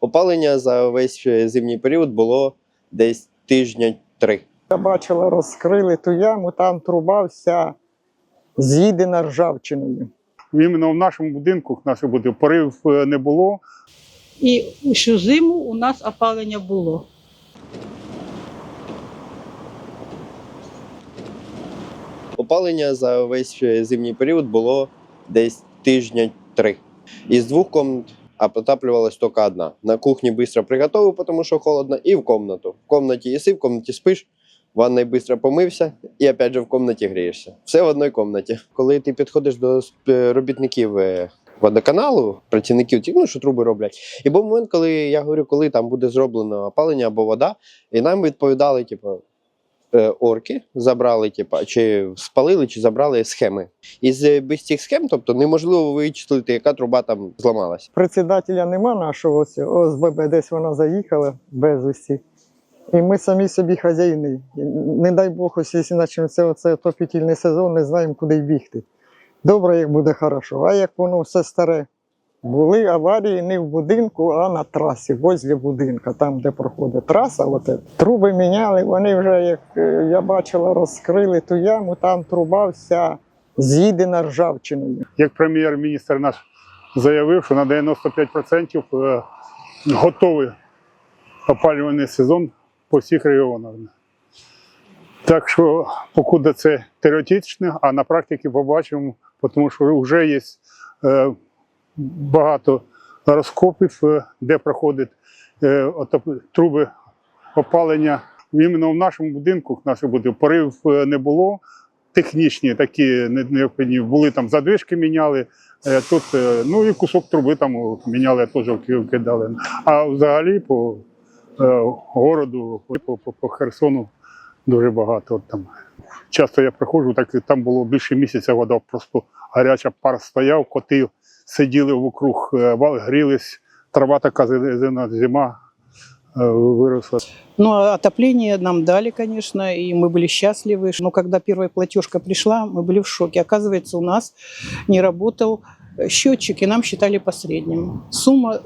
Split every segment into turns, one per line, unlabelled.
Опалення за весь е, зимній період було десь тижня три.
Я бачила, розкрили ту яму, там труба вся з'їдена ржавчиною.
Іменно в нашому будинку, в нашому будинку, порив е, не було.
І усю зиму у нас опалення було.
Опалення за весь е, зимній період було десь тижня три. Із двох комнат а потаплювалась тільки одна. На кухні швидко приготував, тому що холодно, і в комнату. В комнаті їси, в комнаті спиш, в ванной швидко помився, і опять же в комнаті грієшся. Все в одній комнаті. Коли ти підходиш до робітників е, водоканалу, працівників, ті, ну, що труби роблять. І був момент, коли я говорю, коли там буде зроблено опалення або вода, і нам відповідали, типу, орки забрали, типу, чи спалили, чи забрали схеми. Із е, без цих схем, тобто неможливо вичислити, яка труба там зламалась.
Председателя нема нашого ОСББ, десь вона заїхала без усіх. І ми самі собі хазяїни. Не дай Бог, ось якщо почнеться оце отопітельний сезон, не знаємо, куди бігти. Добре, як буде хорошо. А як воно все старе? Були аварії не в будинку, а на трасі, возле будинка, там, де проходить траса. От, труби міняли, вони вже, як е, я бачила, розкрили ту яму, там труба вся з'їдена ржавчиною.
Як прем'єр-міністр наш заявив, що на 95% е, готовий опалювальний сезон по всіх регіонах. Так що, покуди це теоретично, а на практиці побачимо, тому що вже є е, багато розкопів, е, де проходять е, труби опалення. Іменно в нашому будинку, в нашому будинку, порив е, не було. Технічні такі не- необхідні були там задвижки міняли. Тут ну і кусок труби там міняли, теж кидали. А взагалі по городу, по, по, по Херсону дуже багато. Там. Часто я приходжу, так там було більше місяця вода, просто гаряча пар стояв, коти сиділи вокруг, е, ва- грілись, трава така зелена, зима е, виросла.
Ну, а отопление нам дали, конечно, и мы были счастливы. Но когда первая платежка пришла, мы были в шоке. Оказывается, у нас не работал счетчик, и нам считали по среднему. Сумма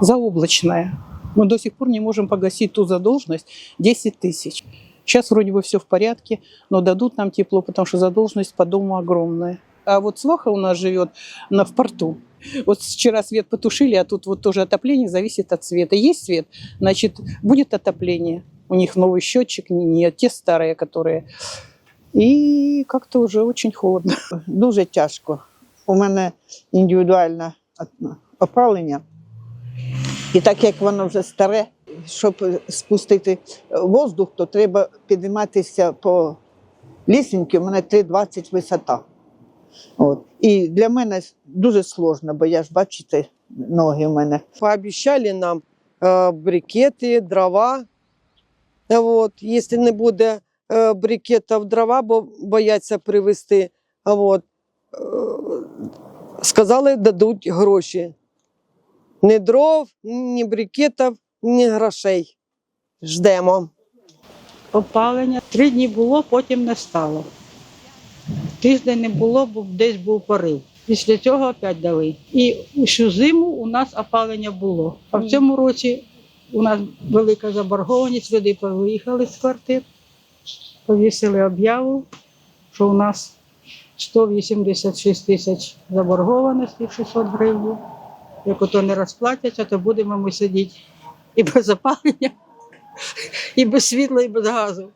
заоблачная. Мы до сих пор не можем погасить ту задолженность 10 тысяч. Сейчас вроде бы все в порядке, но дадут нам тепло, потому что задолженность по дому огромная А вот Сваха у нас живет на, в порту. Вот вчера свет потушили, а тут вот тоже отопление зависит от света. Есть свет, значит, будет отопление. У них новый счетчик, не, не те старые, которые. И как-то уже очень холодно.
дуже тяжко. У мене індивідуальне опалення. І так як воно вже старе, щоб спустити воздух, то треба підніматися по лісеньки, у мене 3,20 висота. От. І для мене дуже сложно, бо я ж бачите, ноги в мене.
пообещали нам э, брикеты, дрова. Вот. Если не буде э, брикетів дрова, бо бояться привезти. А Вот. Е, Сказали, дадуть гроші. Ні дров, ні брикетів, ні грошей. Ждемо.
Опалення три дні було, потім не стало. Тиждень не було, бо десь був порив. Після цього опять дали. І усю зиму у нас опалення було. А в цьому році у нас велика заборгованість, люди повиїхали з квартир, повісили об'яву, що у нас 186 тисяч заборгованості 600 гривень. Як ото не розплатяться, то будемо ми сидіти і без опалення, і без світла, і без газу.